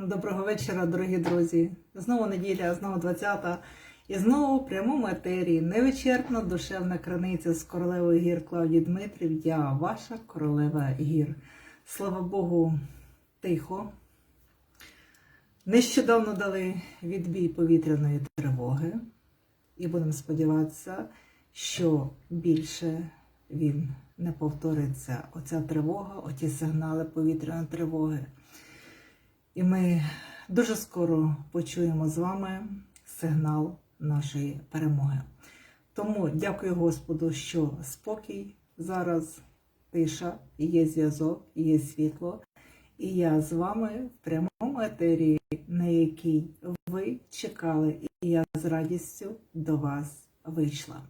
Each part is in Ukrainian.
Доброго вечора, дорогі друзі. Знову неділя, знову 20-та. І знову в прямому етері невичерпна душевна краниця з королевою гір Клавдії Дмитрів. Я ваша королева гір. Слава Богу, тихо. Нещодавно дали відбій повітряної тривоги. І будемо сподіватися, що більше він не повториться. Оця тривога, оті сигнали повітряної тривоги. І ми дуже скоро почуємо з вами сигнал нашої перемоги. Тому дякую Господу, що спокій зараз, тиша, є зв'язок, є світло. І я з вами в прямому етері, на який ви чекали, і я з радістю до вас вийшла.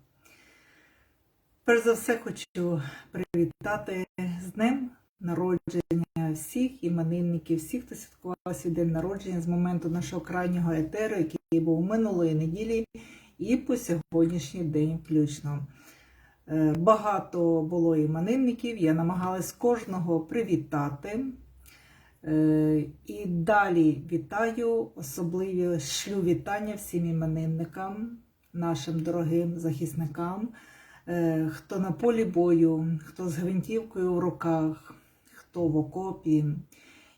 Перш за все, хочу привітати з днем народження всіх іменинників, всіх, хто святкував свій день народження з моменту нашого крайнього етеру, який був минулої неділі, і по сьогоднішній день включно. Е, Багато було іменинників, я намагалась кожного привітати. Е, І далі вітаю, особливі шлю вітання всім іменинникам, нашим дорогим захисникам, е, хто на полі бою, хто з гвинтівкою в руках, хто в окопі.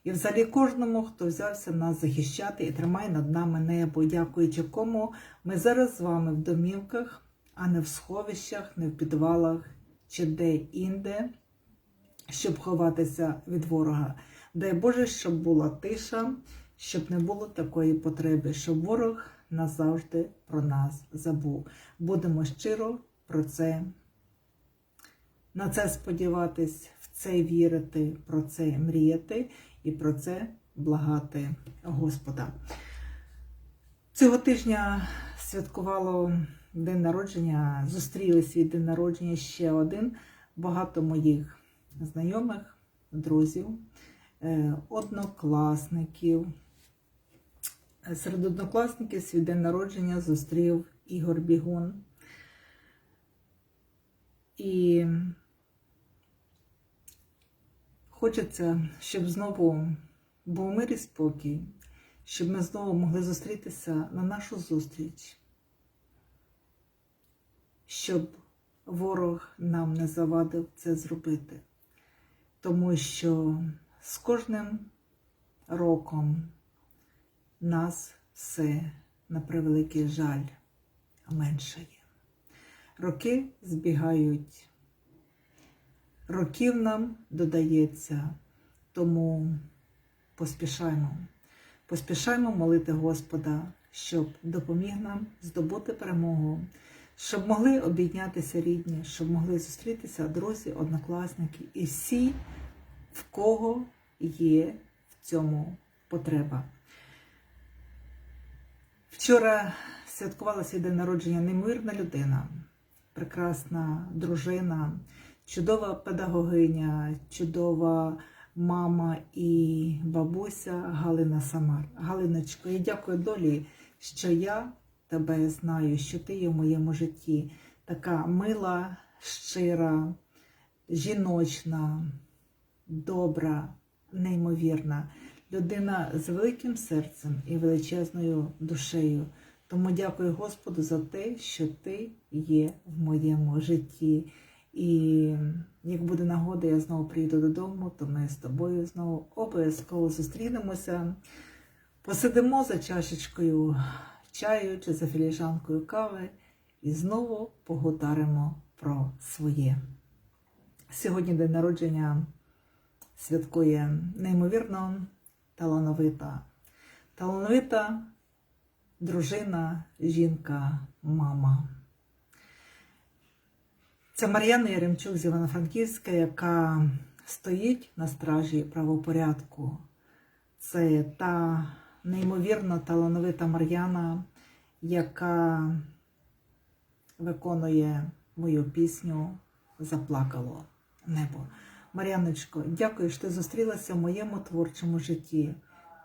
І взагалі кожному, хто взявся нас захищати і тримає над нами небо, дякуючи кому ми зараз з вами в домівках, а не в сховищах, не в підвалах чи де-інде, щоб ховатися від ворога. Дай Боже, щоб була тиша, щоб не було такої потреби, щоб ворог назавжди про нас забув. Будемо щиро про це, на це сподіватись, це вірити, про це мріяти і про це благати Господа. Цього тижня святкувало день народження, зустріли свій день народження ще один. Багато моїх знайомих, друзів, е, однокласників. Серед однокласників свій день народження зустрів Ігор Бігун. І хочеться, щоб знову був мир і спокій, щоб ми знову могли зустрітися на нашу зустріч, щоб ворог нам не завадив це зробити. Тому що з кожним роком нас все на превеликий жаль меншає. Роки збігають, років нам додається, тому поспішаймо. Поспішаймо молити Господа, щоб допоміг нам здобути перемогу, щоб могли обійнятися рідні, щоб могли зустрітися друзі, однокласники і всі, в кого є в цьому потреба. Вчора святкувала свій день народження неймовірна людина, прекрасна дружина, чудова педагогиня, чудова мама і бабуся Галина Самар. Галиночко, я дякую долі, що я тебе знаю, що ти є в моєму житті. Така мила, щира, жіночна, добра, неймовірна. Людина з великим серцем і величезною душею. Тому дякую Господу за те, що ти є в моєму житті. І як буде нагода, я знову приїду додому, то ми з тобою знову обов'язково зустрінемося, посидимо за чашечкою чаю чи за філіжанкою кави і знову погутаримо про своє. Сьогодні день народження святкує неймовірно талановита. Талановита дружина, жінка, мама. Це Мар'яна Яремчук з Івано-Франківська, яка стоїть на стражі правопорядку. Це та неймовірно талановита Мар'яна, яка виконує мою пісню Заплакало небо. Мар'яночко, дякую, що ти зустрілася в моєму творчому житті.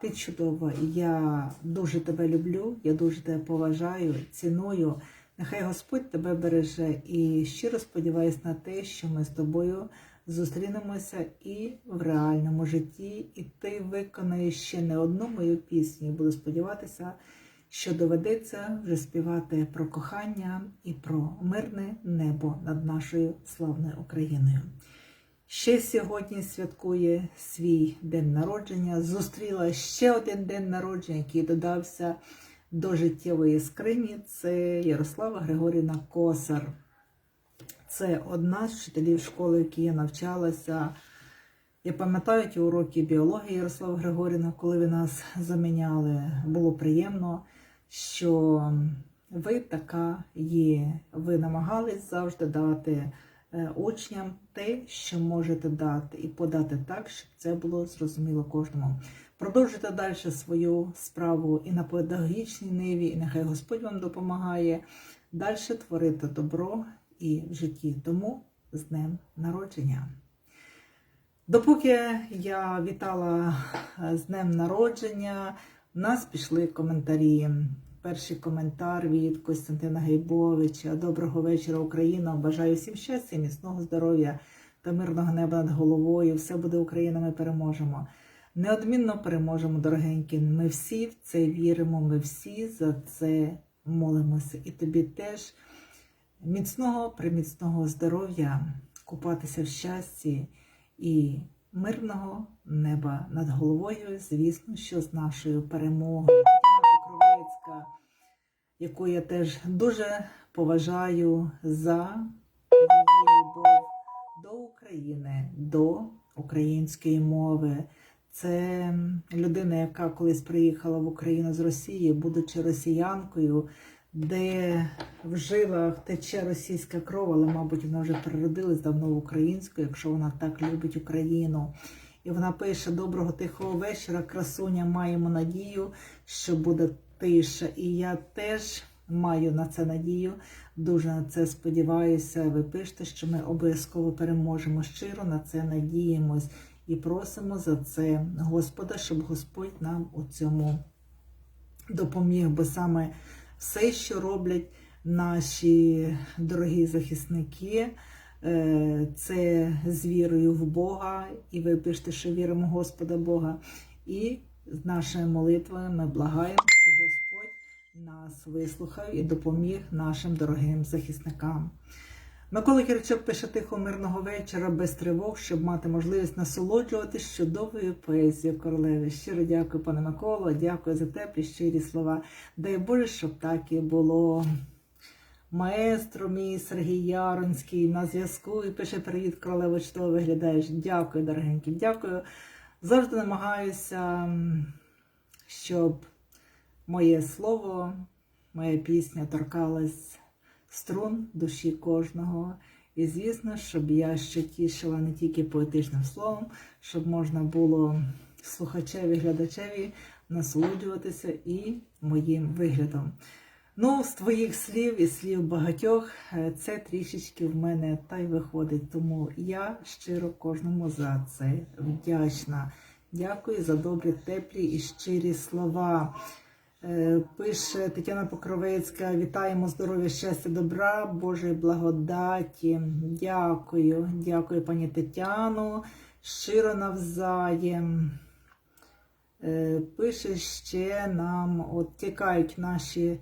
Ти чудова, я дуже тебе люблю, я дуже тебе поважаю, ціную. Нехай Господь тебе береже і щиро сподіваюся на те, що ми з тобою зустрінемося і в реальному житті, і ти виконаєш ще не одну мою пісню. Буду сподіватися, що доведеться вже співати про кохання і про мирне небо над нашою славною Україною. Ще сьогодні святкує свій день народження. Зустріла ще один день народження, який додався до життєвої скрині. Це Ярослава Григорівна Косар. Це одна з вчителів школи, в якій я навчалася. Я пам'ятаю ті уроки біології Ярослава Григорівна, коли ви нас заміняли. Було приємно, що ви така є. Ви намагались завжди дати е, учням те, що можете дати, і подати так, щоб це було зрозуміло кожному. Продовжуйте далі свою справу і на педагогічній ниві, і нехай Господь вам допомагає далі творити добро і в житті. Тому з днем народження. Допоки я вітала з днем народження, в нас пішли коментарі. Перший коментар від Костянтина Гейбовича. Доброго вечора, Україна! Бажаю всім щастя, міцного здоров'я та мирного неба над головою. Все буде Україна, ми переможемо. Неодмінно переможемо, дорогенькі. Ми всі в це віримо, ми всі за це молимося. І тобі теж міцного, приміцного здоров'я, купатися в щасті і мирного неба над головою, звісно, що з нашою перемогою. Яку я теж дуже поважаю за її любов до України, до української мови. Це людина, яка колись приїхала в Україну з Росії, будучи росіянкою, де в жилах тече російська кров, але, мабуть, вона вже переродилась давно в українську, якщо вона так любить Україну. І вона пише: Доброго тихого вечора, красуня, маємо надію, що буде тиша. І я теж маю на це надію, дуже на це сподіваюся. Ви пишете, що ми обов'язково переможемо щиро на це надіємось і просимо за це Господа, щоб Господь нам у цьому допоміг, бо саме все, що роблять наші дорогі захисники, е, це з вірою в Бога, і ви пишете, що віримо Господа Бога. І з нашою молитвою ми благаємо, нас вислухав і допоміг нашим дорогим захисникам. Микола Киричок пише тихо мирного вечора без тривог, щоб мати можливість насолоджуватись чудовою поезією королеви. Щиро дякую, пане Миколо, дякую за теплі щирі слова. Дай Боже, щоб так і було. Маестро мій Сергій Яронський на зв'язку і пише привіт, королево, чудово виглядаєш. Дякую, дорогенькі, дякую. Завжди намагаюся, щоб моє слово, моя пісня торкалась струн душі кожного. І, звісно, щоб я ще тішила не тільки поетичним словом, щоб можна було слухачеві, глядачеві насолоджуватися і моїм виглядом. Ну, з твоїх слів і слів багатьох, е, це трішечки в мене та й виходить. Тому я щиро кожному за це вдячна. Дякую за добрі, теплі і щирі слова. Е, Пише Тетяна Покровецька: вітаємо здоров'я, щастя, добра, Божої благодаті. Дякую, дякую, пані Тетяно. Щиро навзаєм. Е, Пише ще нам, от тікають наші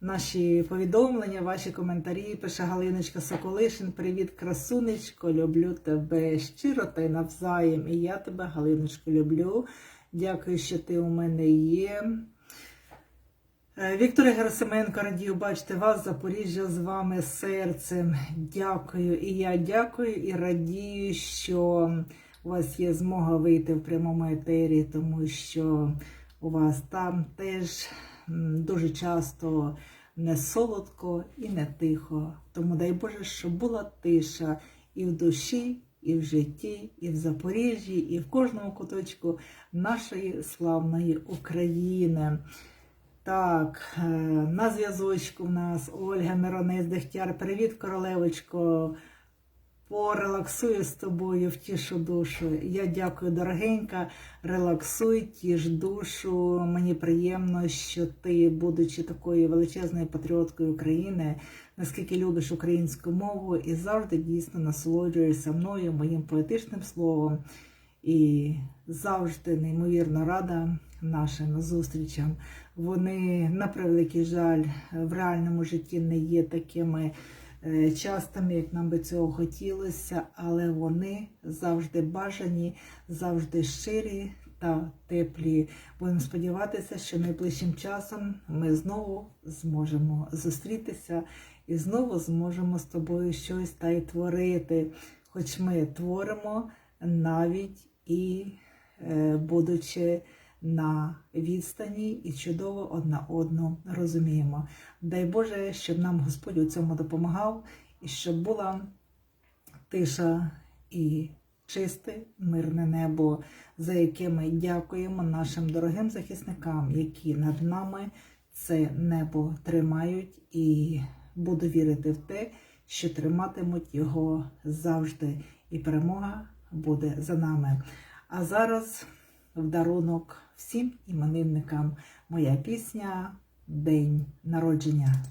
наші повідомлення, ваші коментарі. Пише Галиночка Соколишин. Привіт, красунечко, люблю тебе щиро та й навзаєм. І я тебе, Галиночко, люблю. Дякую, що ти у мене є. Е, Віктор Герасименко, радію бачити вас, Запоріжжя з вами серцем. Дякую. І я дякую і радію, що у вас є змога вийти в прямому етері, тому що у вас там теж дуже часто не солодко і не тихо. Тому дай Боже, щоб була тиша і в душі, і в житті, і в Запоріжжі, і в кожному куточку нашої славної України. Так, е, на зв'язочку в нас Ольга Миронець Дегтяр. Привіт, королевочко. порелаксую з тобою, втішу душу. Я дякую, дорогенька. Релаксуй, тіш душу. Мені приємно, що ти, будучи такою величезною патріоткою України, наскільки любиш українську мову і завжди дійсно насолоджуєшся мною, моїм поетичним словом. І завжди неймовірно рада нашим зустрічам. Вони, на превеликий жаль, в реальному житті не є такими е, частими, як нам би цього хотілося, але вони завжди бажані, завжди щирі та теплі. Будемо сподіватися, що найближчим часом ми знову зможемо зустрітися і знову зможемо з тобою щось та й творити. Хоч ми творимо навіть і е, будучи на відстані і чудово одна одну розуміємо. Дай Боже, щоб нам Господь у цьому допомагав, і щоб була тиша і чисте, мирне небо, за яке ми дякуємо нашим дорогим захисникам, які над нами це небо тримають, і буду вірити в те, що триматимуть його завжди, і перемога буде за нами. А зараз в дарунок всім іменинникам моя пісня День народження.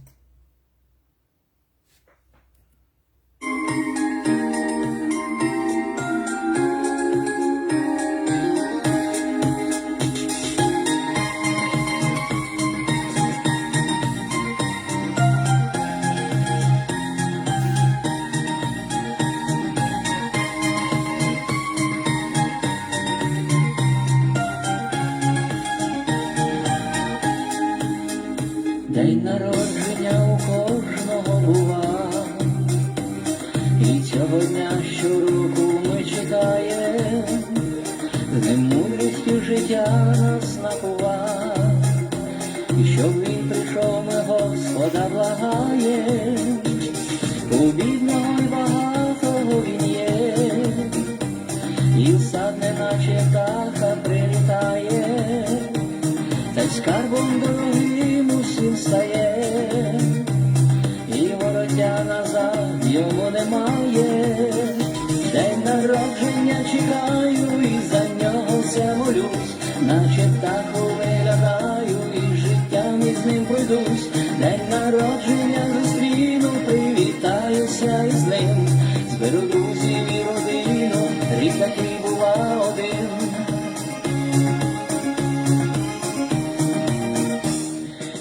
Життям пройдусь, день народження зустріну, привітаюся із ним, зберу друзів і родину, рік такий бува один.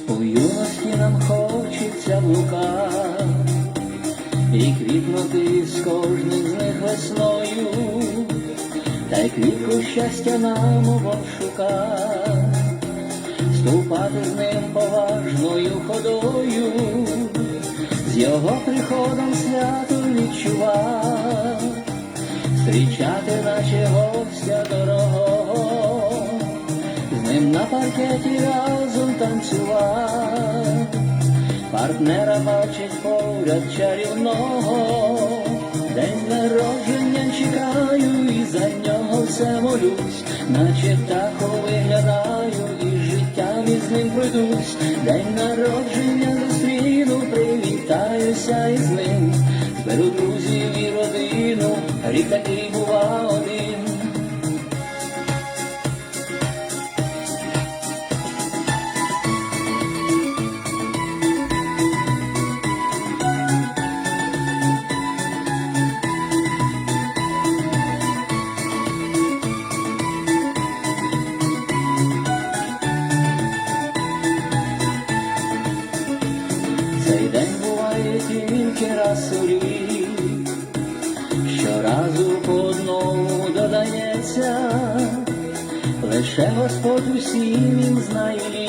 У юності нам хочеться блука, і квітнути з кожним з них весною, та й квітку щастя нам обошука, ступати з ним поважною ходою, з його приходом свято відчува, зустрічати наче гостя дорогого з ним на паркеті разом танцював, партнера бачить поряд чарівного, день народження чекаю, і за нього все молюсь, наче птаху виглядаю, і з ним пройдуть, день народження зустріну, привітаюся із ним, беру друзів і родину, рік такий бува один. всі він знає.